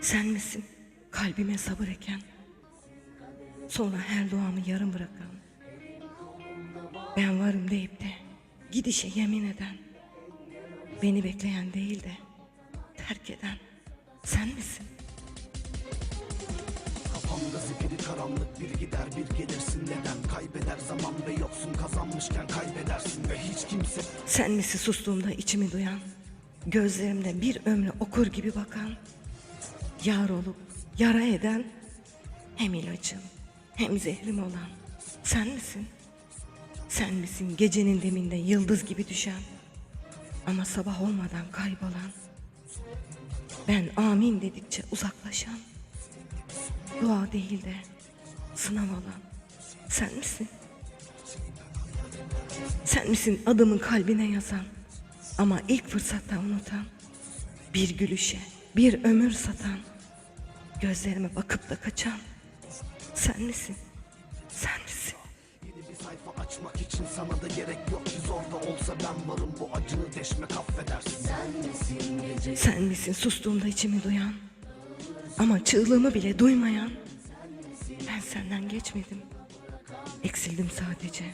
Sen misin kalbime sabır eken? Sonra her duamı yarım bırakan. Ben varım deyip de gidişe yemin eden. Beni bekleyen değil de terk eden sen misin? Karanlık bir gider bir gelirsin neden Kaybeder zaman ve yoksun kazanmışken kaybedersin Ve hiç kimse Sen misin sustuğumda içimi duyan? Gözlerimde bir ömrü okur gibi bakan? Yar olup yara eden? Hem ilacım hem zehrim olan sen misin? Sen misin gecenin deminde yıldız gibi düşen? Ama sabah olmadan kaybolan? Ben amin dedikçe uzaklaşan? Dua değil de sınav olan sen misin? Sen misin adımın kalbine yazan ama ilk fırsatta unutan bir gülüşe bir ömür satan gözlerime bakıp da kaçan sen misin? Sen misin? Yeni bir sayfa açmak için sana da gerek yok ki Zor da olsa ben varım bu acını deşmek affedersin Sen misin sustuğumda içimi duyan ama çığlığımı bile duymayan senden geçmedim. Eksildim sadece.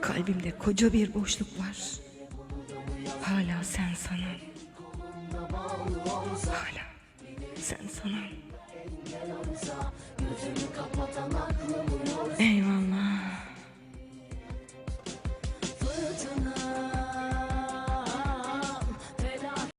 Kalbimde koca bir boşluk var. Hala sen sanan. Hala sen sanan. eyvallah